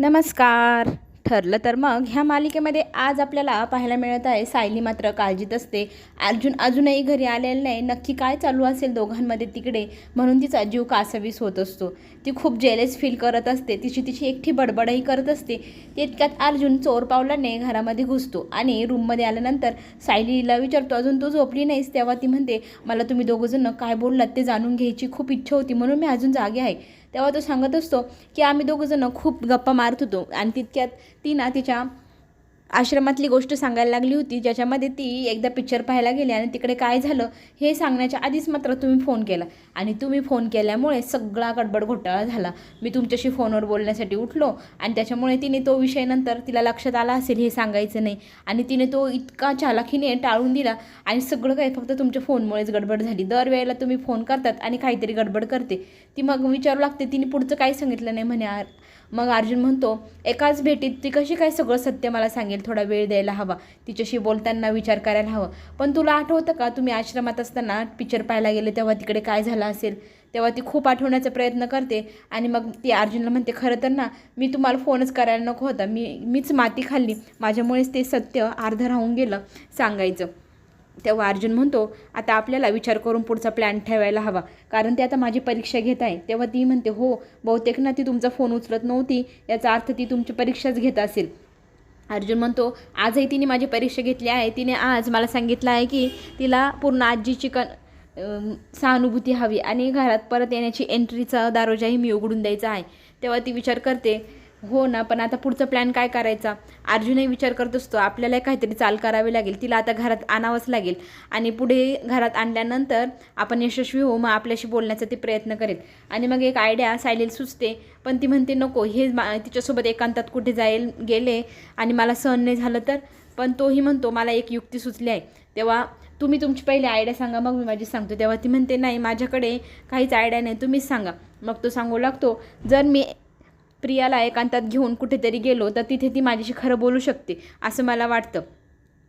नमस्कार. ठरलं तर मग ह्या मालिकेमध्ये आज आपल्याला पाहायला मिळत आहे सायली मात्र काळजीत असते. अर्जुन अजूनही घरी आलेलं नाही. नक्की काय चालू असेल दोघांमध्ये तिकडे? म्हणून तिचा जीव कासावीस होत असतो. ती खूप जेलेस फील करत असते. तिची तिची एकटी बडबडही करत असते. तितक्यात अर्जुन चोर पावलाने घरामध्ये घुसतो आणि रूममध्ये आल्यानंतर सायलीला विचारतो अजून तू झोपली नाहीस? तेव्हा ती म्हणते मला तुम्ही दोघंजण काय बोललात ते जाणून घ्यायची खूप इच्छा होती. म्हणून मी अजून जागे आहे. तेव्हा तो सांगत असतो की आम्ही दोघंजणं खूप गप्पा मारत होतो. आणि तितक्यात ती ना तिच्या आश्रमातली गोष्ट सांगायला लागली होती ज्याच्यामध्ये ती एकदा पिक्चर पाहायला गेली आणि तिकडे काय झालं हे सांगण्याच्या आधीच मात्र तुम्ही फोन केला. आणि तुम्ही फोन केल्यामुळे सगळा गडबड घोटाळा झाला. मी तुमच्याशी फोनवर बोलण्यासाठी उठलो आणि त्याच्यामुळे तिने तो विषय नंतर तिला लक्षात आला असेल हे सांगायचं नाही. आणि तिने तो इतका चालाखीने टाळून दिला आणि सगळं काही फक्त तुमच्या फोनमुळेच गडबड झाली. दरवेळेला तुम्ही फोन करतात आणि काहीतरी गडबड करते. ती मग विचारू लागते तिने पुढचं काही सांगितलं नाही म्हणे आर मग अर्जुन म्हणतो एकाच भेटीत ती कशी काय सगळं सत्य मला सांगेल? थोडा वेळ द्यायला हवा. तिच्याशी बोलताना विचार करायला हवा. पण तुला आठवतं का? तुम्ही आश्रमात असताना पिक्चर पाहायला गेले तेव्हा तिकडे काय झालं असेल? तेव्हा ती खूप आठवण्याचा प्रयत्न करते आणि मग ती अर्जुनला म्हणते खरं तर ना मी तुम्हाला फोनच करायला नको होता. मी मीच माती खाल्ली. माझ्यामुळेच ते सत्य अर्धं राहून गेलं सांगायचं. तेव्हा अर्जुन म्हणतो आता आपल्याला विचार करून पुढचा प्लॅन ठेवायला हवा. कारण ते आता माझी परीक्षा घेत आहे. तेव्हा ती म्हणते हो बहुतेक ना ती तुमचा फोन उचलत नव्हती. याचा अर्थ ती तुमची परीक्षाच घेत असेल. अर्जुन म्हणतो आजही तिने माझी परीक्षा घेतली आहे. तिने आज मला सांगितलं आहे की तिला पूर्ण आजीची कन सहानुभूती हवी आणि घरात परत येण्याची एंट्रीचा दारोजाही मी उघडून द्यायचा आहे. तेव्हा ती विचार करते हो ना पण आता पुढचा प्लॅन काय करायचा? अर्जुनही विचार करत असतो आपल्याला काहीतरी चाल करावी लागेल तिला आता घरात आणावंच लागेल. आणि पुढे घरात आणल्यानंतर आपण यशस्वी होऊ मग आपल्याशी बोलण्याचा ती प्रयत्न करेल. आणि मग एक आयडिया सायलेल सुचते पण ती म्हणते नको हे मा- तिच्यासोबत एकांतात कुठे जाईल गेले आणि मला सहन नाही झालं तर? पण तोही म्हणतो मला एक युक्ती सुचली आहे. तेव्हा तुम्ही तुमची पहिली आयडिया सांगा मग मी माझी सांगतो. तेव्हा ती म्हणते नाही माझ्याकडे काहीच आयडिया नाही तुम्हीच सांगा. मग तो सांगू लागतो जर मी प्रियाला एकांतात घेऊन कुठेतरी गेलो तर तिथे ती माझ्याशी खरं बोलू शकते असं मला वाटतं.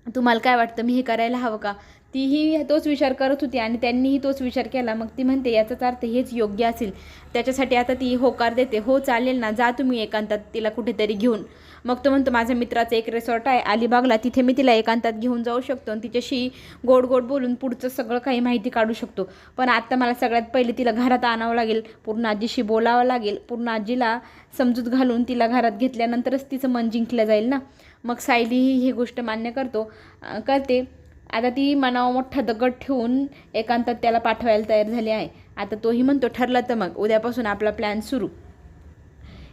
तुम्हाला काय वाटतं? मी हे करायला हवं का? तीही तोच विचार करत होती आणि त्यांनीही तोच विचार केला. मग ती म्हणते याचाच अर्थ हेच योग्य असेल. त्याच्यासाठी आता ती होकार देते. हो चालेल ना जा तुम्ही एकांतात तिला कुठेतरी घेऊन. मग तो म्हणतो माझ्या मित्राचं एक रिसॉर्ट आहे अलिबागला. तिथे मी तिला एकांतात घेऊन जाऊ शकतो आणि तिच्याशी गोड गोड बोलून पुढचं सगळं काही माहिती काढू शकतो. पण आत्ता मला सगळ्यात पहिले तिला घरात आणावं लागेल. पूर्ण आजीशी बोलावं लागेल. पूर्ण आजीला समजूत घालून तिला घरात घेतल्यानंतरच तिचं मन जिंकलं जाईल ना. मग सायलीही ही गोष्ट मान्य करतो. करते. आता ती मनावर मोठा दगड ठेवून एकांतात त्याला पाठवायला तयार झाली आहे. आता तोही म्हणतो ठरलं तर मग. उद्यापासून आपला प्लॅन सुरू.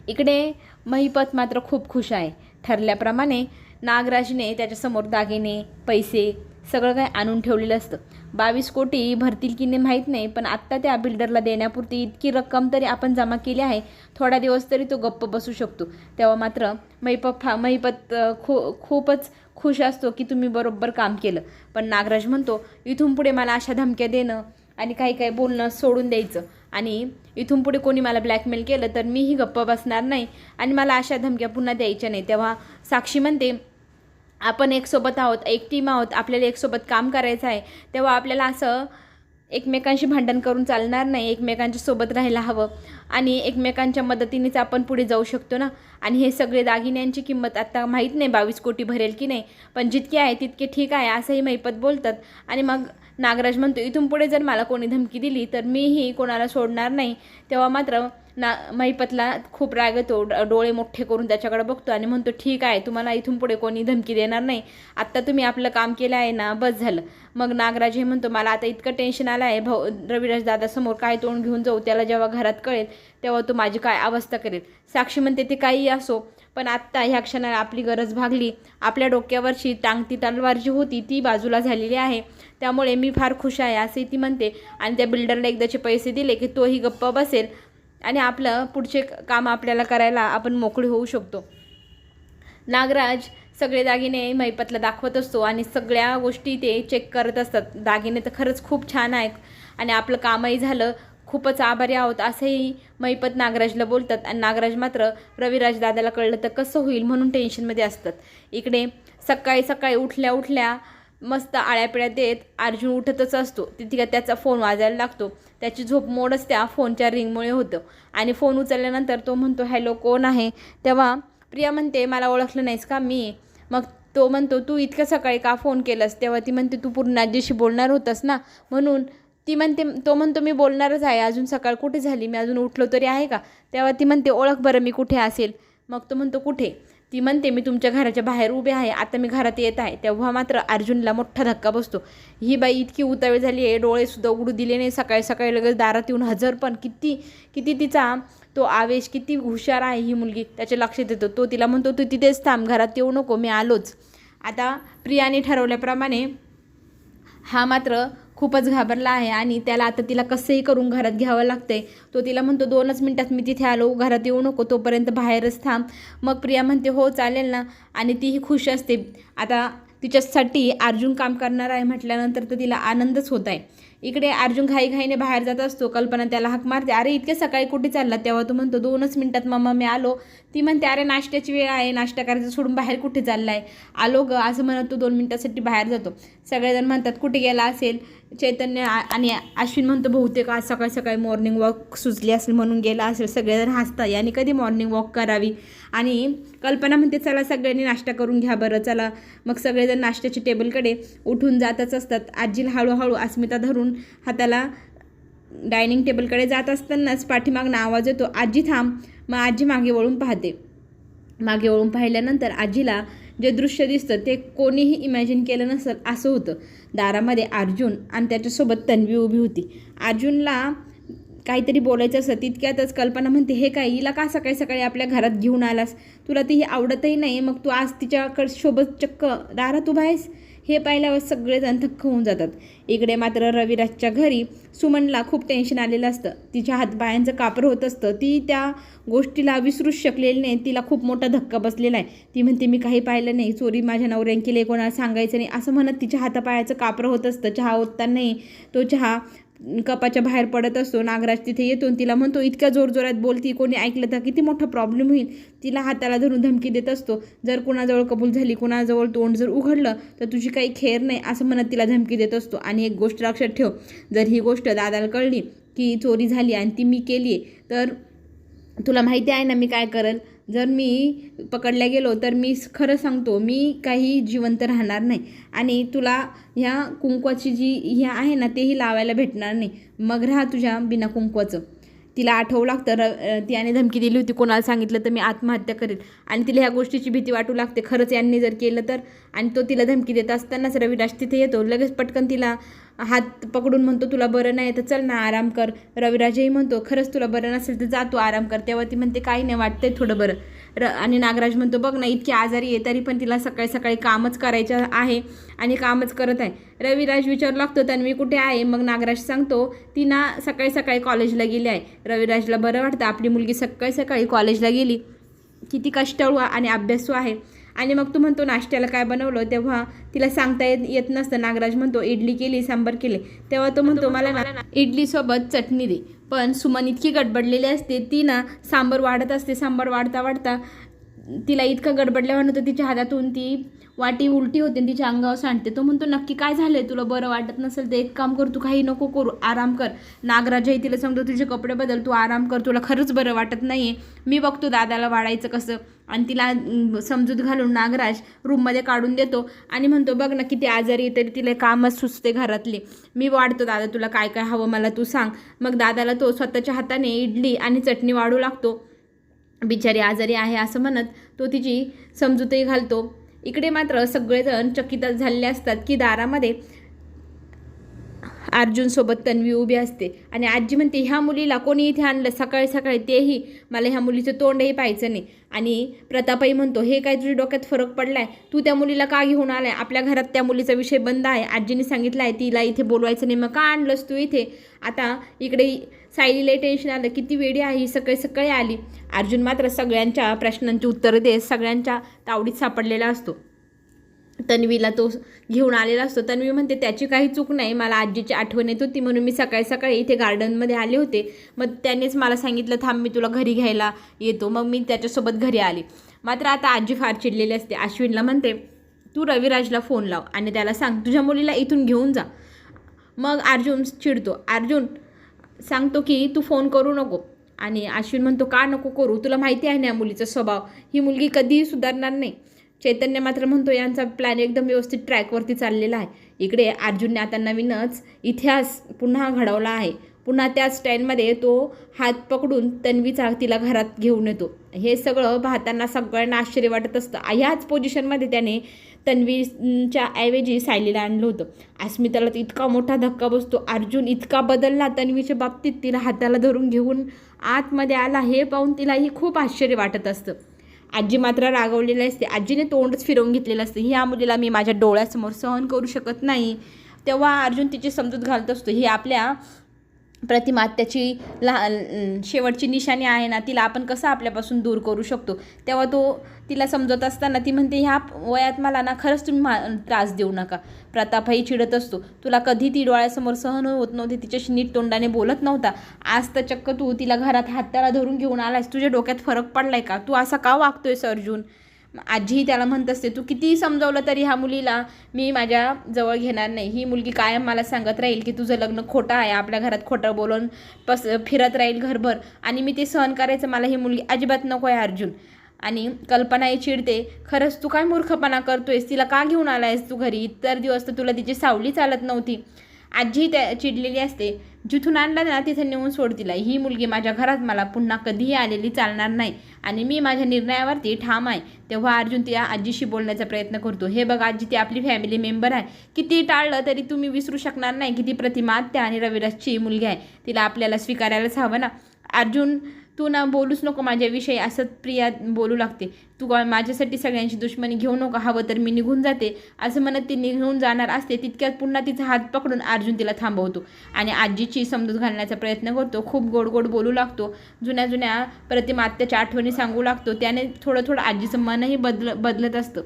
इकडे महिपत मात्र खूप खुश आहे. ठरल्याप्रमाणे नागराजने त्याच्यासमोर दागिने पैसे सगळं काही आणून ठेवलेलं असतं. बावीस कोटी भरतील की नाही माहीत नाही पण आत्ता त्या बिल्डरला देण्यापुरती इतकी रक्कम तरी आपण जमा केली आहे थोडा दिवस तरी तो गप्प बसू शकतो. तेव्हा मात्र महिपत फा महिपत खो खू खूपच खुश असतो की तुम्ही बरोबर काम केलं. पण नागराज म्हणतो इथून पुढे मला अशा धमक्या देणं आणि काही काही बोलणं सोडून द्यायचं आणि इथून पुढे कोणी मला ब्लॅकमेल केलं तर मीही गप्प बसणार नाही आणि मला अशा धमक्या पुन्हा द्यायच्या नाही तेव्हा साक्षी म्हणते आपण एकसोबत आहोत एक टीम आहोत आपल्याला एकसोबत काम करायचं आहे. तेव्हा आपल्याला असं एकमेकांशी भांडण करून चालणार नाही एकमेकांच्या सोबत राहायला हवं आणि एकमेकांच्या मदतीनेच आपण पुढे जाऊ शकतो ना? आणि हे सगळे दागिन्यांची किंमत आत्ता माहीत नाही बावीस कोटी भरेल की नाही पण जितकी आहे तितके ठीक आहे असंही महिपत बोलतात. आणि मग नागराज म्हणतो इथून पुढे जर मला कोणी धमकी दिली तर मीही कोणाला सोडणार नाही. तेव्हा मात्र ना महिपतला खूप राग येतो ड- डोळे मोठे करून त्याच्याकडे बघतो आणि म्हणतो ठीक आहे तुम्हाला इथून पुढे कोणी धमकी देणार नाही. आत्ता तुम्ही आपलं काम केलं आहे ना बस झालं. मग नागराज हे म्हणतो मला आता इतकं टेन्शन आलं आहे भाऊ रविराज दादासमोर काय तोंड घेऊन जाऊ त्याला जेव्हा घरात कळेल तेव्हा तो माझी काय अवस्था करेल. साक्षी म्हणते ते काहीही असो पण आत्ता ह्या क्षणाला आपली गरज भागली. आपल्या डोक्यावरची टांगती तलवार जी होती ती बाजूला झालेली आहे. त्यामुळे मी फार खुश आहे. असंही ती म्हणते आणि त्या बिल्डरला एकदाचे पैसे दिले की तोही गप्प बसेल आणि आपलं पुढचे काम आपल्याला करायला आपण मोकळे होऊ शकतो. नागराज सगळे दागिने महिपतला दाखवत असतो आणि सगळ्या गोष्टी ते चेक करत असतात. दागिने तर खरंच खूप छान आहेत आणि आपलं कामही झालं. खूपच आभारी आहोत असंही महिपत नागराजला बोलतात आणि नागराज मात्र रविराज दादाला कळलं तर कसं होईल म्हणून टेन्शनमध्ये असतात. इकडे सकाळी सकाळी उठल्या उठल्या मस्त आळ्यापिळ्या देत अर्जुन उठतच असतो. तिथे त्याचा फोन वाजायला लागतो. त्याची झोप मोडच त्या फोनच्या रिंगमुळे होतं. आणि फोन उचलल्यानंतर तो म्हणतो हॅलो कोण आहे? तेव्हा प्रिया म्हणते मला ओळखलं नाहीस का मी? मग तो म्हणतो तू इतक्या सकाळी का फोन केलास? तेव्हा ती म्हणते तू पूर्ण आजीशी बोलणार होतास ना? म्हणून ती म्हणते तो म्हणतो मी बोलणारच आहे. अजून सकाळ कुठे झाली? मी अजून उठलो तरी आहे का? तेव्हा ती म्हणते ओळख बरं मी कुठे असेल? मग तो म्हणतो कुठे? ती म्हणते मी तुमच्या घराच्या बाहेर उभे आहे आता मी घरात येत आहे. तेव्हा मात्र अर्जुनला मोठा धक्का बसतो. ही बाई इतकी उतावीळ झाली आहे डोळेसुद्धा उघडू दिले नाही सकाळी सकाळी लगेच दारात येऊन हजर पण किती किती तिचा तो आवेश किती हुशार आहे ही मुलगी. त्याच्या लक्षात येतो तो तिला म्हणतो तू तिथेच थांब घरात येऊ नको मी आलोच. आता प्रियाने ठरवल्याप्रमाणे हा मात्र खूपच घाबरला आहे आणि त्याला आता तिला कसंही करून घरात घ्यावं लागतंय. तो तिला म्हणतो दोनच मिनटात मी तिथे आलो घरात येऊ नको तोपर्यंत बाहेरच थांब. मग प्रिया म्हणते हो चालेल ना. आणि तीही खुश असते. आता तिच्यासाठी अर्जुन काम करणार आहे म्हटल्यानंतर तर तिला आनंदच होत आहे. इकडे अर्जुन घाईघाईने बाहेर जात असतो. कल्पना त्याला हाक मारते अरे इतके सकाळी कुठे चालला? तेव्हा तो म्हणतो दोनच मिनटात मम्मा मी आलो. ती म्हणते अरे नाश्त्याची वेळ आहे नाश्ता करायचं सोडून बाहेर कुठे चालला आहे आलो ग असं म्हणत तो दोन मिनटासाठी बाहेर जातो. सगळेजण म्हणतात कुठे गेला असेल? चैतन्य आणि अश्विन म्हणतो बहुतेक आज सकाळी सकाळी मॉर्निंग वॉक सुचली असेल म्हणून गेला असेल सगळेजण हसताय याने कधी मॉर्निंग वॉक करावी? आणि कल्पना म्हणते चला सगळ्यांनी नाश्ता करून घ्या बरं चला. मग सगळेजण नाश्त्याच्या टेबलकडे उठून जातच असतात. आजीला हळूहळू अस्मिता धरून हाताला डायनिंग टेबलकडे जात असतानाच पाठीमागनं आवाज येतो आजी थांब मग आजी मागे वळून पाहते. मागे वळून पाहिल्यानंतर आजीला जे दृश्य दिसतं ते कोणीही इमॅजिन केलं नसेल असं होतं. दारामध्ये अर्जुन आणि त्याच्यासोबत तन्वी उभी होती. अर्जुनला काहीतरी बोलायचं असं तितक्यातच कल्पना म्हणते हे काय हिला का सकाळी सकाळी आपल्या घरात घेऊन आलास? तुला ती ही आवडतही नाही मग तू आज तिच्याकडे सोबत चक्क दारात उभा आहेस? हे पाहिल्यावर सगळेजण थक्क होऊन जातात. इकडे मात्र रविराजच्या घरी सुमनला खूप टेन्शन आलेलं असतं. तिच्या हातपायांचं कापर होत असतं. ती त्या गोष्टीला विसरूच शकलेली नाही. तिला खूप मोठा धक्का बसलेला आहे. ती म्हणते मी काही पाहिलं नाही. चोरी माझ्या नवऱ्याने केली कोणाला सांगायचं नाही. असं म्हणत तिच्या हातापायाचं कापरं होत असतं. चहा ओततानाही तो चहा कपाच्या बाहेर पडत असतो नागराज तिथे येतो तिला म्हणतो इतक्या जोरजोरात बोलती कोणी ऐकलं तर किती मोठा प्रॉब्लेम होईल. तिला हाताला धरून धमकी देत असतो जर कुणाजवळ कबूल झाली कुणाजवळ तोंड जर उघडलं तर तुझी काही खेर नाही असं म्हणत तिला धमकी देत असतो. आणि एक गोष्ट लक्षात ठेव जर ही गोष्ट दादाला कळली की चोरी झाली आणि ती मी केली आहे तर तुला माहिती आहे ना मी काय करेल? जर मी पकडल्या गेलो तर मी खरं सांगतो मी काही जिवंत राहणार नाही. आणि तुला ह्या कुंकवाची जी ह्या आहे ना तेही लावायला भेटणार नाही. मग राहा तुझ्या बिना कुंकवाचं. तिला आठवू लागतं र त्याने धमकी दिली होती कोणाला सांगितलं तर मी आत्महत्या करेल. आणि तिला ह्या गोष्टीची भीती वाटू लागते. खरंच यांनी जर केलं तर आणि तो तिला धमकी देत असतानाच रविराज तिथे येतो. लगेच पटकन तिला हात पकडून म्हणतो तुला बरं नाही तर चल ना आराम कर. रविराजही म्हणतो खरंच तुला बरं नसेल तर जा तू आराम कर. तेव्हा ती म्हणते काही नाही वाटतंय थोडं बरं. र आणि नागराज म्हणतो बघ ना इतकी आजारी आहे तरी पण तिला सकाळी सकाळी कामच करायचं आहे आणि कामच करत आहे. रविराज विचारू लागतो तन्वी कुठे आहे? मग नागराज सांगतो ती ना सकाळी सकाळी कॉलेजला गेली आहे. रविराजला बरं वाटतं आपली मुलगी सकाळी सकाळी कॉलेजला गेली. किती कष्टाळू आणि अभ्यासू आहे. आणि मग तू म्हणतो नाश्त्याला काय बनवलं तेव्हा तिला सांगता येत येत नसतं. नागराज म्हणतो इडली केली सांबार केले. तेव्हा तो म्हणतो मला ना इडलीसोबत चटणी दे. पण सुमन इतकी गडबडलेली असते ती ना सांबार वाढत असते सांबार वाढता वाढता तिला इतकं गडबडल्यावर होतं तिच्या हातातून ती वाटी उलटी होते आणि तिच्या अंगावर सांडते. तो म्हणतो नक्की काय झालंय तुला? बरं वाटत नसेल तर एक काम कर तू काही नको करू आराम कर. नागराजही तिला सांगतो तुझे कपडे बदल तू आराम कर तुला खरंच बरं वाटत नाही मी बघतो दादाला वाढायचं कसं. आणि तिला समजूत घालून नागराज रूममध्ये काढून देतो आणि म्हणतो बघ ना किती आजारी आहे तरी तिला कामच सुचते घरातली. मी वाढतो दादा तुला काय काय हवं मला तू सांग. मग दादाला तो स्वतःच्या हाताने इडली आणि चटणी वाढू लागतो. बिचारी आजारी आहे असं म्हणत तो तिची समजूतही घालतो. इकडे मात्र सगळेजण चकितच झालेले असतात की दारामध्ये अर्जुनसोबत तन्वी उभी असते. आणि आजी म्हणते ह्या मुलीला कोणी इथे आणलं? सकाळी सकाळी तेही मला ह्या मुलीचं तोंडही पाहायचं नाही. आणि प्रतापही म्हणतो हे काय तुझ्या डोक्यात फरक पडलाय? तू त्या मुलीला का घेऊन आलाय? आपल्या घरात त्या मुलीचा विषय बंद आहे. आजीने सांगितलं आहे तिला इथे बोलवायचं नाही. मग का आणलंस तू इथे? आता इकडे सायलीलाही टेन्शन आलं. किती वेळी आहे ही. सकाळी सकाळी आली. अर्जुन मात्र सगळ्यांच्या प्रश्नांची उत्तरं देत सगळ्यांच्या तावडीत सापडलेला असतो. तन्वीला तो घेऊन आलेला असतो. तन्वी म्हणते त्याची काही चूक नाही. मला आजीची आठवण येत होती म्हणून मी सकाळी सकाळी इथे गार्डनमध्ये आले होते. मग त्यानेच मला सांगितलं थांब मी तुला घरी घ्यायला येतो. मग मी त्याच्यासोबत घरी आले. मात्र आता आजी फार चिडलेली असते. अश्विनला म्हणते तू रविराजला फोन लाव आणि त्याला सांग तुझ्या मुलीला इथून घेऊन जा. मग अर्जुन चिडतो. अर्जुन सांगतो की तू फोन करू नको. आणि अश्विन म्हणतो का नको करू? तुला माहिती आहे ना या मुलीचा स्वभाव? ही मुलगी कधीही सुधारणार नाही. चैतन्य मात्र म्हणतो यांचा प्लॅन एकदम व्यवस्थित ट्रॅकवरती चाललेला आहे. इकडे अर्जुनने आता नवीनच इतिहास पुन्हा घडवला आहे. पुन्हा त्या स्टाईलमध्ये तो हात पकडून तन्वीचा तिला घरात घेऊन येतो. हे सगळं पाहताना सगळ्यांना आश्चर्य वाटत असतं. ह्याच पोझिशनमध्ये त्याने तन्वीच्या ऐवजी सायलीला आणलं होतं. अस्मिताला तर इतका मोठा धक्का बसतो. अर्जुन इतका बदलला तन्वीच्या बाबतीत तिला हाताला धरून घेऊन आतमध्ये आला हे पाहून तिलाही खूप आश्चर्य वाटत असतं. आजी मात्र रागवलेली असते. आजीने तोंडच फिरवून घेतलेलं असतं. ह्या मुलीला मी माझ्या डोळ्यासमोर सहन करू शकत नाही. तेव्हा अर्जुन तिची समजूत घालत असतो. ही आपल्या प्रतिमा त्याची लहान शेवटची निशाणी आहे ना तिला आपण कसं आपल्यापासून दूर करू शकतो? तेव्हा तो तिला समजत असताना ती म्हणते ह्या वयात मला ना खरंच तुम्ही मा त्रास देऊ नका. प्रतापही चिडत असतो. तुला कधी ती डोळ्यासमोर सहन होत नव्हती. तिच्याशी नीट तोंडाने बोलत नव्हता. आज तर चक्क तू तिला घरात हाताला धरून घेऊन आलास तुझ्या डोक्यात फरक पडलाय का? तू असा का वागतोयस अर्जुन? आजीही त्याला म्हणत असते तू कितीही समजावलं तरी ह्या मुलीला मी माझ्या जवळ घेणार नाही. ही मुलगी कायम मला सांगत राहील की तुझं लग्न खोटं आहे आपल्या घरात खोटं बोलून पस फिरत राहील घरभर आणि मी ते सहन करायचं मला ही मुलगी अजिबात नको आहे अर्जुन. आणि कल्पनाही चिडते खरंच तू काय मूर्खपणा करतोयस? तिला का घेऊन आला आहेस तू घरी? इतर दिवस तर तुला तिची सावली चालत नव्हती. आजी त्या चिडलेली असते जिथून आणला ना तिथं नेऊन सोड दिला ही मुलगी माझ्या घरात मला पुन्हा कधीही आलेली चालणार नाही आणि मी माझ्या निर्णयावरती ठाम आहे. तेव्हा अर्जुन त्या आजीशी बोलण्याचा प्रयत्न करतो हे बघ आजी ती आपली फॅमिली मेंबर आहे. किती टाळलं तरी तुम्ही विसरू शकणार नाही. की ती प्रतिमा आत्या आणि रविराजची मुलगी आहे. तिला आपल्याला स्वीकारायलाच हवं ना. अर्जुन तू ना बोलूच नको माझ्याविषयी असं प्रिया बोलू लागते. तू माझ्यासाठी सगळ्यांची दुश्मनी घेऊ नका हवं तर मी निघून जाते. असं म्हणत ती निघून जाणार असते तितक्यात पुन्हा तिचा हात पकडून अर्जुन तिला थांबवतो. आणि आजीची समजूत घालण्याचा प्रयत्न करतो खूप गोड गोड बोलू लागतो. जुन्या जुन्या प्रतिमात्याच्या आठवणी सांगू लागतो त्याने थोडं थोडं आजीचं मनही बदल बदलत असतं.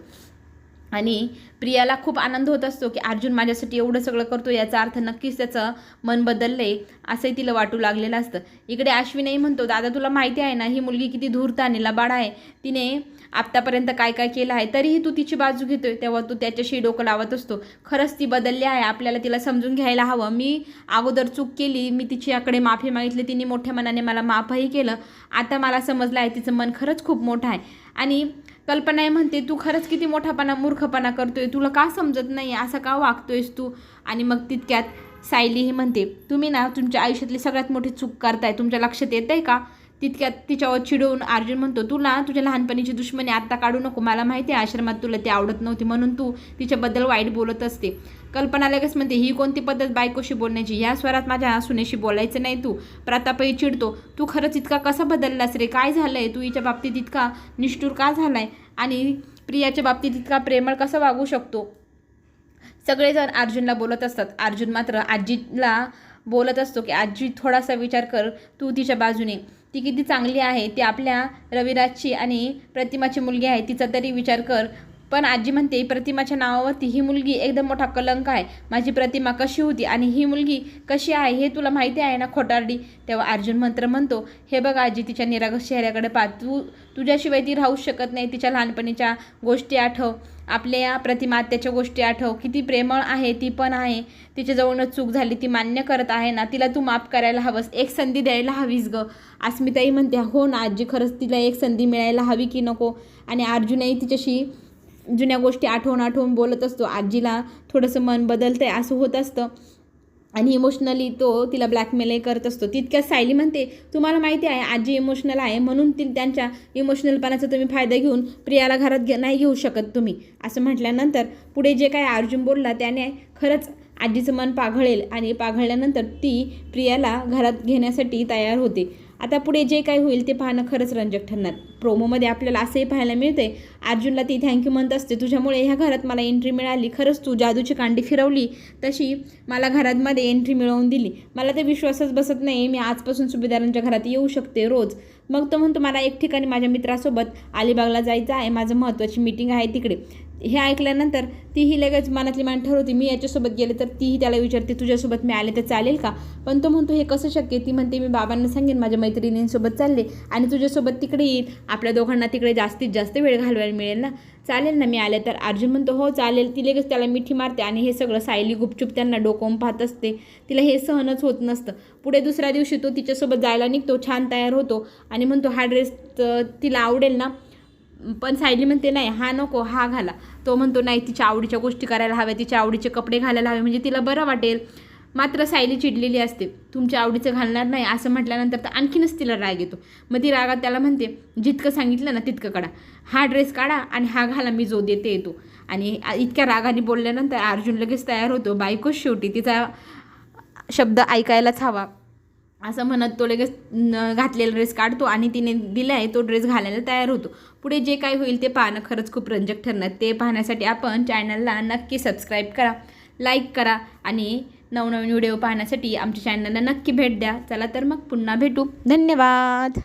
आणि प्रियाला खूप आनंद होत असतो की अर्जुन माझ्यासाठी एवढं सगळं करतो याचा अर्थ नक्कीच त्याचं मन बदललंय असंही तिला वाटू लागलेलं असतं. इकडे अश्विनही म्हणतो दादा तुला माहिती आहे ना ही मुलगी किती धूर्त आणि लबाड आहे. तिने आत्तापर्यंत काय काय केलं आहे तरीही तू तिची बाजू घेतोय तेव्हा तू त्याच्याशी डोकं लावत असतो. खरंच ती बदलली आहे आपल्याला तिला समजून घ्यायला हवं. मी अगोदर चूक केली मी तिच्याकडे माफी मागितली तिने मोठ्या मनाने मला माफही केलं. आता मला समजलं आहे तिचं मन खरंच खूप मोठं आहे. आणि कल्पनाही म्हणते तू खरंच किती मोठापणा मूर्खपणा करतोय तुला का समजत नाही? असं का वागतोयस तू? आणि मग तितक्यात सायली ही म्हणते तुम्ही ना तुमच्या आयुष्यातली सगळ्यात मोठी चूक करताय तुमच्या लक्षात येत आहे का? तितक्यात तिच्यावर चिडवून अर्जुन म्हणतो तुला तुझ्या लहानपणीची दुश्मनी आत्ता काढू नको. मला माहिती आहे आश्रमात तुला ती आवडत नव्हती म्हणून तू तिच्याबद्दल वाईट बोलत असते. कल्पना लगेच म्हणते ही कोणती पद्धत बायकोशी बोलण्याची? ह्या स्वरात माझ्या सुनेशी बोलायचं नाही तू. प्रतापही चिडतो तू खरंच इतका कसा बदललास रे? काय झालं आहे तू हिच्या बाबतीत इतका निष्ठूर का झाला आहे आणि प्रियाच्या बाबतीत इतका प्रेमळ कसा वागू शकतो? सगळेजण अर्जुनला बोलत असतात. अर्जुन मात्र आजीला बोलत असतो की आजी थोडासा विचार कर. तू तिच्या बाजूने ती किती चांगली आहे ती आपल्या रविराजची आणि प्रतिमाची मुलगी आहे तिचा तरी विचार कर. पण आजी म्हणते प्रतिमाच्या नावावरती ही मुलगी एकदम मोठा कलंक आहे. माझी प्रतिमा कशी होती आणि ही मुलगी कशी आहे हे तुला माहिती आहे ना खोटारडी? तेव्हा अर्जुन मंत्र म्हणतो हे बघ आजी तिच्या निरागस चेहऱ्याकडे पाहत तू तुझ्याशिवाय ती राहूच शकत नाही तिच्या लहानपणीच्या गोष्टी आठव. आपल्या प्रतिमा त्याच्या गोष्टी आठव. किती प्रेमळ आहे ती पण आहे. तिच्याजवळूनच चूक झाली ती मान्य करत आहे ना तिला तू माफ करायला हवंस. एक संधी द्यायला हवीस ग. अस्मिताई म्हणते हो ना आजी खरंच तिला एक संधी मिळायला हवी की नको? आणि अर्जुनही तिच्याशी जुन्या गोष्टी आठवून आठवून बोलत असतो. आजीला थोडंसं मन बदलतं आहे असं होत असतं. आणि इमोशनली तो तिला ब्लॅकमेलही करत असतो. तितक्या सायली म्हणते तुम्हाला माहिती आहे आजी इमोशनल आहे म्हणून ती त्यांच्या इमोशनलपणाचा तुम्ही फायदा घेऊन प्रियाला घरात घे नाही घेऊ शकत तुम्ही. असं म्हटल्यानंतर पुढे जे काय अर्जुन बोलला त्याने खरंच आजीचं मन पाघळेल आणि पाघळल्यानंतर ती प्रियाला घरात घेण्यासाठी तयार होते. आता पुढे जे काही होईल ते पाहणं खरंच रंजक ठरणार. प्रोमोमध्ये आपल्याला असंही पाहायला मिळते अर्जुनला ती थँक्यू म्हणत असते तुझ्यामुळे ह्या घरात मला एंट्री मिळाली खरंच तू जादूची कांडी फिरवली तशी मला घरातमध्ये एंट्री मिळवून दिली. मला तर विश्वासच बसत नाही मी आजपासून सुभेदारांच्या घरात येऊ शकते रोज. मग तो म्हणतो मला एक ठिकाणी माझ्या मित्रासोबत अलिबागला जायचं आहे माझं महत्त्वाची मीटिंग आहे तिकडे. हे ऐकल्यानंतर तीही लगेच मनातली मान ठरवते मी याच्यासोबत गेले तर तीही त्याला विचारते तुझ्यासोबत मी आले तर चालेल का? पण तो म्हणतो हे कसं शक्य ती म्हणते मी बाबांना सांगेन माझ्या मैत्रिणींसोबत चालले आणि तुझ्यासोबत तिकडे येईल आपल्या दोघांना तिकडे जास्तीत जास्त वेळ घालवायला मिळेल ना? चालेल ना मी आले तर? अर्जुन म्हणतो हो चालेल. ती लगेच त्याला मिठी मारते आणि हे सगळं सायली गुपचूप त्यांना डोकवून पाहत असते. तिला हे सहनच होत नसतं. पुढे दुसऱ्या दिवशी तो तिच्यासोबत जायला निघतो छान तयार होतो आणि म्हणतो हा ड्रेस तिला आवडेल ना? पण सायली म्हणते नाही हा नको हा घाला. तो म्हणतो नाही तिच्या आवडीच्या गोष्टी करायला हव्या तिच्या आवडीचे कपडे घालायला हवे म्हणजे तिला बरं वाटेल. मात्र सायली चिडलेली असते तुमच्या आवडीचं घालणार नाही असं म्हटल्यानंतर तर आणखीनच तिला राग येतो. मग ती रागात त्याला म्हणते जितकं सांगितलं ना तितकं काढा हा ड्रेस काढा आणि हा घाला मी जो देते येतो आणि इतक्या रागाने बोलल्यानंतर अर्जुन लगेच तयार होतो बायकोच शेवटी तिचा शब्द ऐकायलाच हवा. असं म्हणत तो लगेच न- घातलेला ड्रेस काढतो आणि तिने दिला आहे तो ड्रेस घालायला तयार होतो. पुढे जे काय होईल ते पाहणं खरंच खूप रंजक ठरणार. ते पाहण्यासाठी आपण चॅनलला नक्की सबस्क्राईब करा लाईक करा आणि नवनवीन व्हिडिओ पाहण्यासाठी आमच्या चॅनलला नक्की भेट द्या. चला तर मग पुन्हा भेटू. धन्यवाद!